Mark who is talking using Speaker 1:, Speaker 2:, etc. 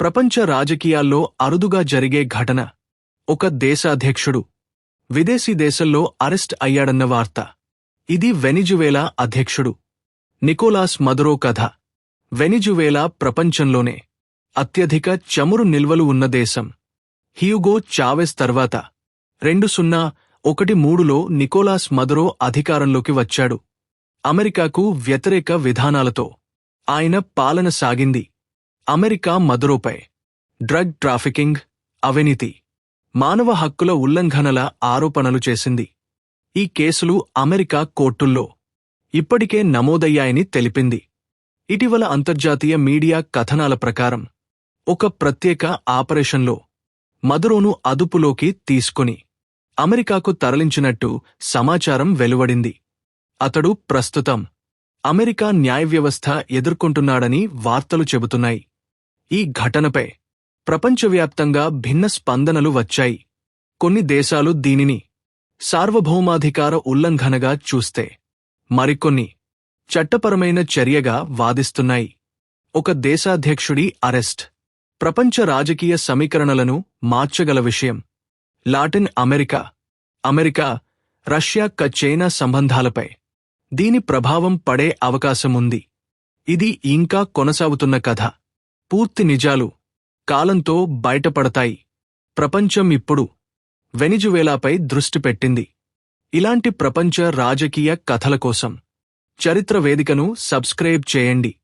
Speaker 1: ప్రపంచ రాజకీయాల్లో అరుదుగా జరిగే ఘటన. ఒక దేశాధ్యక్షుడు. విదేశీ దేశంలో అరెస్ట్ అయ్యాడన్న వార్త. ఇది వెనిజువేలా అధ్యక్షుడు. నికోలాస్ మదురో కథ. వెనిజువేలా ప్రపంచంలోనే. అత్యధిక చమురు నిల్వలు ఉన్న దేశం. హ్యూగో చావెస్ తర్వాత. రెండు సున్నా ఒకటి మూడులో నికోలాస్ మదురో అధికారంలోకి వచ్చాడు. అమెరికాకు వ్యతిరేక విధానాలతో. ఆయన పాలన సాగింది. అమెరికా మదురోపై డ్రగ్ ట్రాఫికింగ్ అవినీతి మానవ హక్కుల ఉల్లంఘనల ఆరోపణలు చేసింది. ఈ కేసులు అమెరికా కోర్టుల్లో ఇప్పటికే నమోదయ్యాయని తెలిపింది. ఇటీవల అంతర్జాతీయ మీడియా కథనాల ప్రకారం ఒక ప్రత్యేక ఆపరేషన్లో మదురోను అదుపులోకి తీసుకుని అమెరికాకు తరలించినట్టు సమాచారం వెలువడింది. అతడు ప్రస్తుతం అమెరికా న్యాయవ్యవస్థ ఎదుర్కొంటున్నాడని వార్తలు చెబుతున్నాయి. ఈ ఘటనపై ప్రపంచవ్యాప్తంగా భిన్న స్పందనలు వచ్చాయి. కొన్ని దేశాలు దీనిని సార్వభౌమాధికార ఉల్లంఘనగా చూస్తే మరికొన్ని చట్టపరమైన చర్యగా వాదిస్తున్నాయి. ఒక దేశాధ్యక్షుడి అరెస్ట్. ప్రపంచ రాజకీయ సమీకరణలను మార్చగల విషయం. Latin America. అమెరికా రష్యా క చైనా సంబంధాలపై దీని ప్రభావం పడే అవకాశముంది. ఇది ఇంకా కొనసాగుతున్న కథ. పూర్తి నిజాలు కాలంతో బయటపడతాయి. ప్రపంచం ఇప్పుడు వెనిజువేలాపై దృష్టి పెట్టింది. ఇలాంటి ప్రపంచ రాజకీయ కథల కోసం చరిత్ర వేదికను సబ్స్క్రైబ్ చేయండి.